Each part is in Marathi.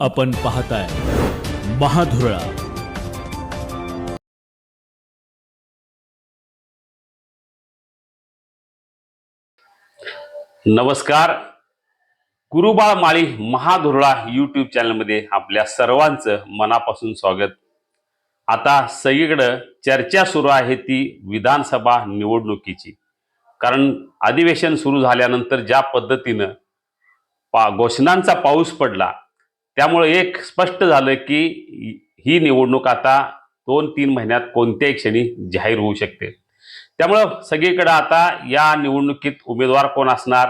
आपण पाहताय महाधुरळा. नमस्कार. गुरुबाळ माळी महाधुरळा यूट्यूब चॅनलमध्ये आपल्या सर्वांचं मनापासून स्वागत. आता सगळीकडं चर्चा सुरू आहे ती विधानसभा निवडणुकीची. कारण अधिवेशन सुरू झाल्यानंतर ज्या पद्धतीनं पा घोषणांचा पाऊस पडला त्यामुळे एक स्पष्ट झालं की ही निवडणूक आता दोन तीन महिन्यात कोणत्याही क्षणी जाहीर होऊ शकते. त्यामुळं सगळीकडं आता या निवडणुकीत उमेदवार कोण असणार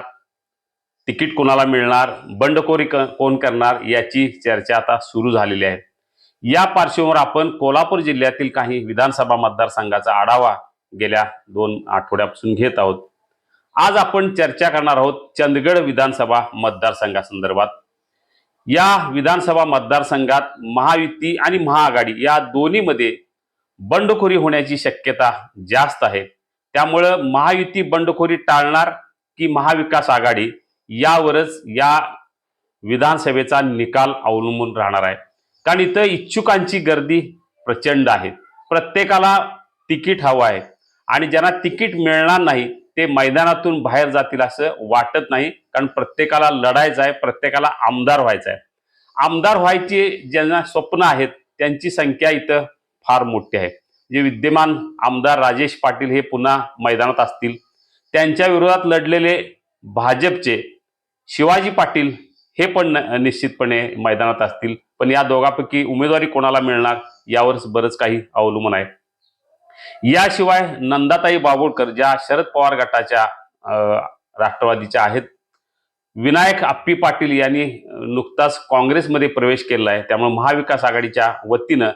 तिकीट कोणाला मिळणार बंडखोरी क- कोण करणार याची चर्चा आता सुरू झालेली आहे. या पार्श्वभूमीवर आपण कोल्हापूर जिल्ह्यातील काही विधानसभा मतदारसंघाचा आढावा गेल्या दोन आठवड्यापासून घेत आहोत. आज आपण चर्चा करणार आहोत चंदगड विधानसभा मतदारसंघासंदर्भात. या विधानसभा मतदारसंघात महायुती आणि महाआघाडी या दोन्हीमध्ये बंडखोरी होण्याची शक्यता जास्त आहे. त्यामुळं महायुती बंडखोरी टाळणार की महाविकास आघाडी यावरच या विधानसभेचा निकाल अवलंबून राहणार आहे. कारण इथं इच्छुकांची गर्दी प्रचंड आहे. प्रत्येकाला तिकीट हवं आहे. आणि ज्यांना तिकीट मिळणार नाही ते मैदानातून बाहेर जातील असं वाटत नाही. कारण प्रत्येकाला लढायचं आहे प्रत्येकाला आमदार व्हायचं आहे आमदार व्हायची ज्यांना स्वप्न आहेत त्यांची संख्या इथं फार मोठी आहे. जे विद्यमान आमदार राजेश पाटील हे पुन्हा मैदानात असतील त्यांच्या विरोधात लढलेले भाजपचे शिवाजी पाटील हे पण निश्चितपणे मैदानात असतील. पण या दोघांपैकी उमेदवारी कोणाला मिळणार यावरच बरंच काही अवलंबून आहे. याशिवाय नंदाताई बाबोडकर ज्या शरद पवार गटाच्या अं, राष्ट्रवादीच्या आहेत विनायक आप्पी पाटील यांनी नुकताच काँग्रेसमध्ये प्रवेश केला आहे. त्यामुळे महाविकास आघाडीच्या वतीनं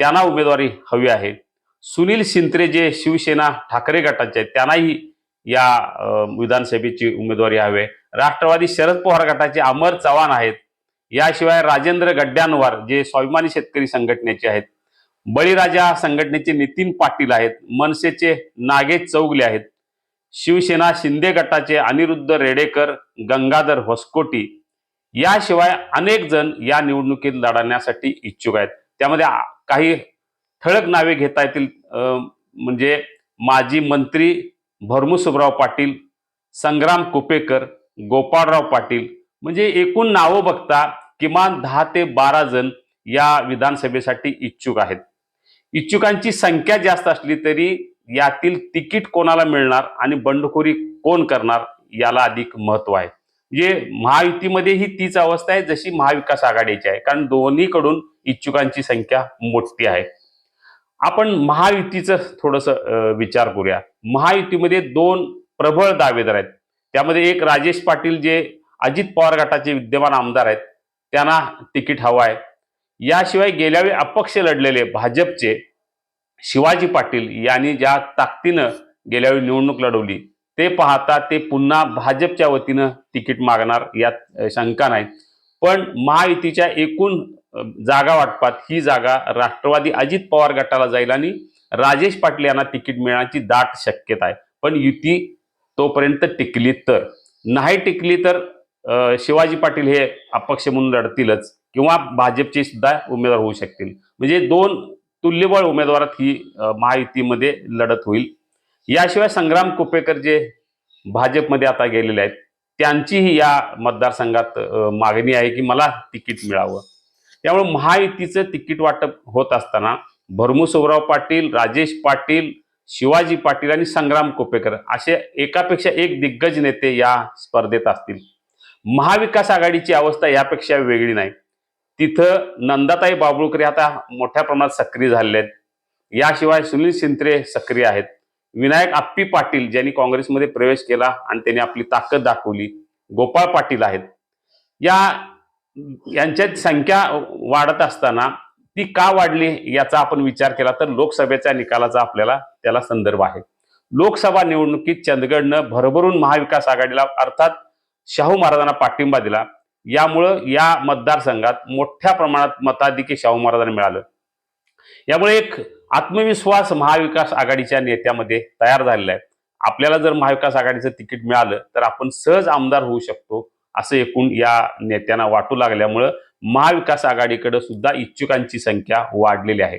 त्यांना उमेदवारी हवी आहे. सुनील शिंत्रे जे शिवसेना ठाकरे गटाचे आहेत त्यांनाही या विधानसभेची उमेदवारी हवी आहे. राष्ट्रवादी शरद पवार गटाचे अमर चव्हाण आहेत. याशिवाय राजेंद्र गड्ड्यांवर जे स्वाभिमानी शेतकरी संघटनेचे आहेत बळीराजा संघटनेचे नितीन पाटील आहेत मनसेचे नागेश चौगले आहेत. शिवसेना शिंदे गटाचे अनिरुद्ध रेडेकर गंगाधर होसकोटी याशिवाय अनेक जण या निवडणुकीत लढण्यासाठी इच्छुक आहेत. त्यामध्ये काही ठळक नावे घेता येतील म्हणजे माजी मंत्री भरमुसुबराव पाटील संग्राम कुपेकर गोपाळराव पाटील. म्हणजे एकूण नावं बघता किमान दहा ते बारा जण या विधानसभेसाठी इच्छुक आहेत. इच्छुकांची संख्या जास्त असली तरी यातील तिकीट कोणाला मिळणार आणि बंडखोरी कोण करणार याला अधिक महत्त्व आहे. म्हणजे महायुतीमध्ये ही तीच अवस्था आहे जशी महाविकास आघाडीची आहे. कारण दोन्हीकडून इच्छुकांची संख्या मोठी आहे. आपण महायुतीचं थोडस विचार करूया. महायुतीमध्ये दोन प्रबळ दावेदार आहेत. त्यामध्ये एक राजेश पाटील जे अजित पवार गटाचे विद्यमान आमदार आहेत. त्यांना तिकीट हवं आहे. याशिवाय गेल्यावेळी अपक्ष लढलेले भाजपचे शिवाजी पाटील यांनी ज्या ताकदीनं गेल्यावेळी निवडणूक लढवली ते पाहता ते पुन्हा भाजपच्या वतीनं तिकीट मागणार यात शंका नाही. पण महायुतीच्या एकूण जागा वाटपात ही जागा राष्ट्रवादी अजित पवार गटाला जाईल आणि राजेश पाटील यांना तिकीट मिळण्याची दाट शक्यता आहे. पण युती तोपर्यंत टिकली तर. नाही टिकली तर शिवाजी पाटील हे अपक्ष म्हणून लढतीलच किंवा भाजपचे सुद्धा उमेदवार होऊ शकतील. म्हणजे दोन तुल्यबळ उमेदवारात ही महायुतीमध्ये लढत होईल. याशिवाय संग्राम कुपेकर जे भाजपमध्ये आता गेलेले आहेत त्यांचीही या मतदारसंघात मागणी आहे की मला तिकीट मिळावं. त्यामुळे महायुतीचं तिकीट वाटप होत असताना भरमुसोबराव पाटील राजेश पाटील शिवाजी पाटील आणि संग्राम कोपेकर असे एकापेक्षा एक दिग्गज नेते या स्पर्धेत असतील. महाविकास आघाडीची अवस्था यापेक्षा वेगळी नाही. तिथं नंदाताई बाबुळकर आता मोठ्या प्रमाणात सक्रिय झालेले आहेत. याशिवाय सुनील शिंत्रे सक्रिय आहेत. विनायक आप्पी पाटील ज्यांनी काँग्रेसमध्ये प्रवेश केला आणि त्यांनी आपली ताकद दाखवली. गोपाळ पाटील आहेत. या यांच्यात संख्या वाढत असताना ती का वाढली याचा आपण विचार केला तर लोकसभेच्या निकालाचा आपल्याला त्याला संदर्भ आहे. लोकसभा निवडणुकीत चंदगडनं भरभरून महाविकास आघाडीला अर्थात शाहू महाराजांना पाठिंबा दिला. यामुळं या मतदारसंघात मोठ्या प्रमाणात मताधिक्य शाहू महाराजांना मिळालं. यामुळे एक आत्मविश्वास महाविकास आघाडीच्या नेत्यामध्ये तयार झालेला आहे. आपल्याला जर महाविकास आघाडीचं तिकीट मिळालं तर आपण सहज आमदार होऊ शकतो असं एकूण या नेत्यांना वाटू लागल्यामुळं महाविकास आघाडीकडे सुद्धा इच्छुकांची संख्या वाढलेली आहे.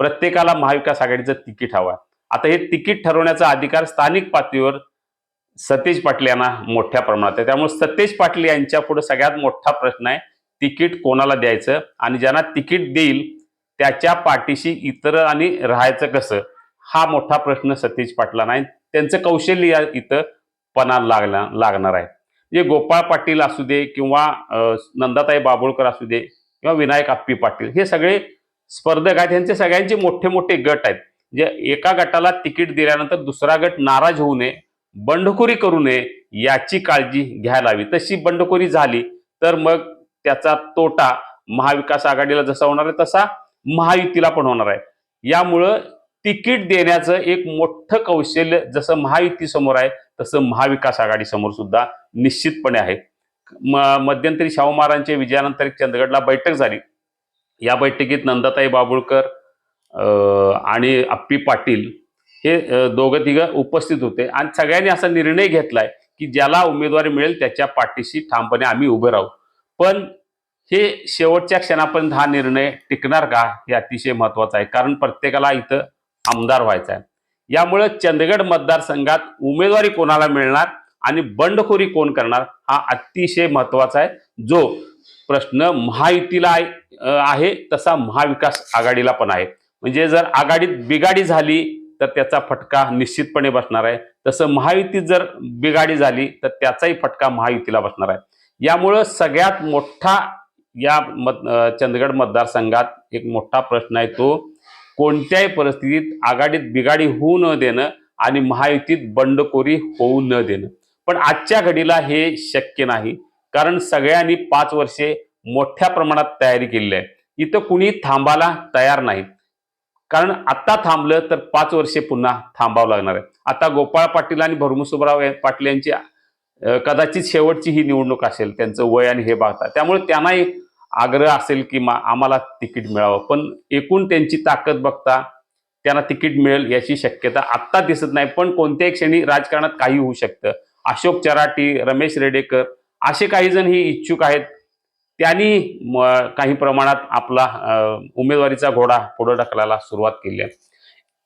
प्रत्येकाला महाविकास आघाडीचं तिकीट हवं आहे. आता हे तिकीट ठरवण्याचा अधिकार स्थानिक पातळीवर सतेज पाटील यांना मोठ्या प्रमाणात आहे. त्यामुळे सतेज पाटील यांच्या पुढे सगळ्यात मोठा प्रश्न आहे तिकीट कोणाला द्यायचं? आणि ज्यांना तिकीट देईल त्याच्या पाठीशी इतर आणि राहायचं कसं? हा मोठा प्रश्न सतीश पाटलांना आहे. त्यांचं कौशल्य इथं पणा लागला लागणार आहे. म्हणजे गोपाळ पाटील असू दे किंवा नंदाताई बाबुळकर असू दे किंवा विनायक आप्पी पाटील हे सगळे स्पर्धक आहेत. यांचे सगळ्यांचे मोठे मोठे गट आहेत. जे एका गटाला तिकीट दिल्यानंतर दुसरा गट नाराज होऊ नये बंडखोरी करू नये याची काळजी घ्यायला हवी तशी बंडखोरी झाली तर मग त्याचा तोटा महाविकास आघाडीला जसा होणार आहे तसा महायुतीला पण होणार आहे. यामुळं तिकीट देण्याचं एक मोठं कौशल्य जसं महायुती समोर आहे तसं महाविकास आघाडी समोर सुद्धा निश्चितपणे आहे. म- मध्यंतरी शाहू महाराजांच्या विजयानंतर एक चंदगडला बैठक झाली. या बैठकीत नंदाताई बाबुळकर आणि अप्पी पाटील हे दोघं तिघं उपस्थित होते. आणि सगळ्यांनी असा निर्णय घेतलाय की ज्याला उमेदवारी मिळेल त्याच्या पाठीशी ठामपणे आम्ही उभे राहू. पण हे शेवटच्या क्षणापर्यंत हा निर्णय टिकणार का हे अतिशय महत्वाचं आहे. कारण प्रत्येकाला इथं आमदार व्हायचं आहे. यामुळं चंदगड मतदारसंघात उमेदवारी कोणाला मिळणार आणि बंडखोरी कोण करणार हा अतिशय महत्त्वाचा आहे. जो प्रश्न महायुतीला आहे आहे तसा महाविकास आघाडीला पण आहे. म्हणजे जर आघाडीत बिघाडी झाली तर त्याचा फटका निश्चितपणे बसणार आहे. तसं महायुतीत जर बिघाडी झाली तर त्याचाही फटका महायुतीला बसणार आहे. यामुळं सगळ्यात मोठा या मत चंदगड मतदारसंघात एक मोठा प्रश्न आहे तो कोणत्याही परिस्थितीत आघाडीत बिघाडी होऊ न देणं आणि महायुतीत बंडखोरी होऊ न देणं. पण आजच्या घडीला हे शक्य नाही. कारण सगळ्यांनी पाच वर्षे मोठ्या प्रमाणात तयारी केलेली आहे. इथं कुणी थांबायला तयार नाहीत कारण आता थांबलं तर पाच वर्षे पुन्हा थांबावं लागणार आहे. आता गोपाळ पाटील आणि भरमुसुबराव पाटील यांची कदाचित शेवटची ही निवडणूक असेल त्यांचं वय आणि हे बघता. त्यामुळे त्यांनाही आग्रह असेल की मा आम्हाला तिकीट मिळावं. पण एकूण त्यांची ताकद बघता त्यांना तिकीट मिळेल याची शक्यता आत्ता दिसत नाही. पण कोणत्याही क्षणी राजकारणात काही होऊ शकतं. अशोक चराटी रमेश रेडेकर असे काही जण ही इच्छुक आहेत. त्यांनी म- काही प्रमाणात आपला उमेदवारीचा घोडा पुढे ढकलायला सुरुवात केली आहे.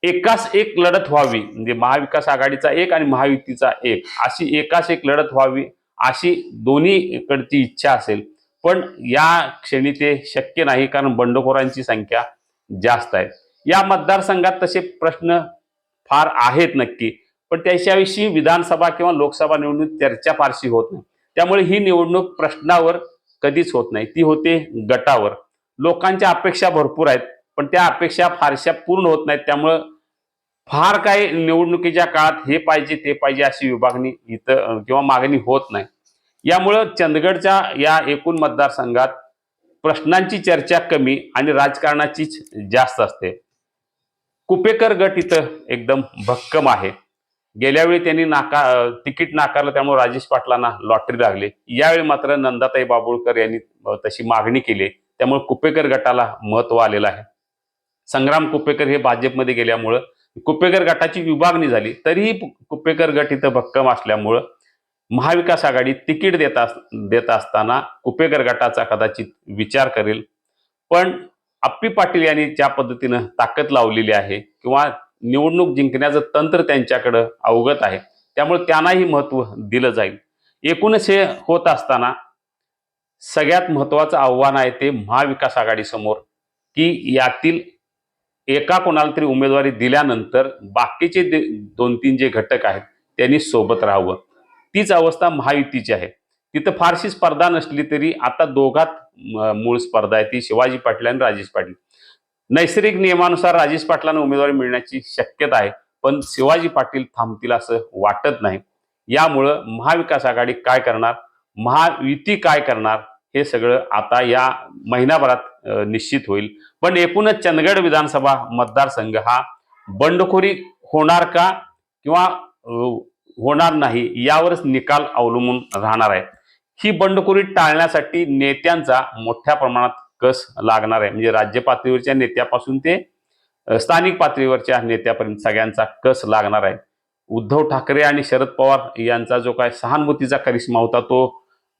एकाच एक लढत व्हावी म्हणजे महाविकास आघाडीचा एक आणि महायुतीचा एक अशी एकाच एक लढत व्हावी अशी दोन्हीकडची इच्छा असेल. पण या क्षणी ते शक्य नाही कारण बंडखोरांची संख्या जास्त आहे. या मतदारसंघात तसे प्रश्न फार आहेत नक्की पण त्याच्याविषयी विधानसभा किंवा लोकसभा निवडणूक चर्चा फारशी होत नाही. त्यामुळे ही निवडणूक प्रश्नावर कधीच होत नाही. ती होते गटावर. लोकांच्या अपेक्षा भरपूर आहेत पण त्या अपेक्षा फारशा पूर्ण होत नाहीत. त्यामुळं फार काही निवडणुकीच्या काळात हे पाहिजे ते पाहिजे अशी विभागणी इथं किंवा मागणी होत नाही. यामुळं चंदगडच्या या एकूण मतदारसंघात प्रश्नांची चर्चा कमी आणि राजकारणाचीच जास्त असते. कुपेकर गट इथं एकदम भक्कम आहे. गेल्यावेळी त्यांनी नाका तिकीट नाकारलं त्यामुळे राजेश पाटलांना लॉटरी लागली. यावेळी मात्र नंदाताई बाबुळकर यांनी तशी मागणी केली. त्यामुळे कुपेकर गटाला महत्त्व आलेलं आहे. संग्राम कुपेकर हे भाजपमध्ये गेल्यामुळं कुपेकर गटाची विभागणी झाली तरीही पु- कुपेकर गट इथं भक्कम असल्यामुळं महाविकास आघाडी तिकीट देत अस देत असताना कुपेकर गटाचा कदाचित विचार करेल. पण आप्पी पाटील यांनी ज्या पद्धतीनं ताकद लावलेली आहे किंवा निवडणूक जिंकण्याचं तंत्र त्यांच्याकडं अवगत आहे. त्यामुळे त्यांनाही महत्त्व दिलं जाईल. एकूणच हे होत असताना सगळ्यात महत्त्वाचं आव्हान आहे ते महाविकास आघाडीसमोर की यातील एका कोणाला तरी उमेदवारी दिल्यानंतर बाकीचे दोन तीन जे घटक आहेत त्यांनी सोबत राहावं. तीच अवस्था महायुतीची आहे. तिथं फारशी स्पर्धा नसली तरी आता दोघात मूळ स्पर्धा आहे ती शिवाजी पाटील आणि राजेश पाटील. नैसर्गिक नियमानुसार राजेश पाटलांना उमेदवारी मिळण्याची शक्यता आहे पण शिवाजी पाटील थांबतील असं वाटत नाही. यामुळं महाविकास आघाडी काय करणार? महायुती काय करणार? हे सगळं आता या महिनाभरात निश्चित होईल. पण एकूणच चंदगड विधानसभा मतदारसंघ हा बंडखोरी होणार का किंवा होणार नाही यावरच निकाल अवलंबून राहणार आहे. ही बंडखोरी टाळण्यासाठी नेत्यांचा मोठ्या प्रमाणात कस लागणार आहे? म्हणजे राज्य पातळीवरच्या नेत्यापासून ते स्थानिक पातळीवरच्या नेत्यापर्यंत सगळ्यांचा कस लागणार आहे? उद्धव ठाकरे आणि शरद पवार यांचा जो काय सहानुभूतीचा करिश्मा होता तो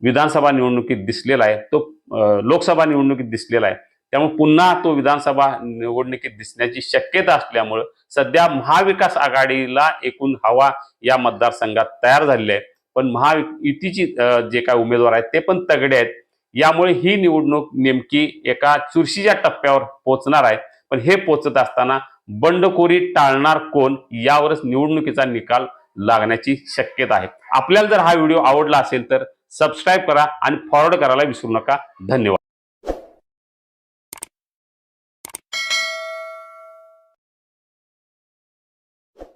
विधानसभा निवडणुकीत दिसलेला आहे. तो लोकसभा निवडणुकीत दिसलेला आहे. त्यामुळे पुन्हा तो विधानसभा निवडणुकीत दिसण्याची शक्यता असल्यामुळं सध्या महाविकास आघाडीला एकूण हवा या मतदारसंघात तयार झालेली आहे पण महायुतीची जे काय उमेदवार आहेत ते पण तगडे आहेत. यामुळे ही निवडणूक नेमकी एका चुरशीच्या टप्प्यावर पोहोचणार आहे. पण हे पोचत असताना बंडखोरी टाळणार कोण? यावरच निवडणुकीचा निकाल लागण्याची शक्यता आहे. आपल्याला जर हा व्हिडिओ आवडला असेल तर सबस्क्राईब करा आणि फॉरवर्ड करायला विसरू नका. धन्यवाद.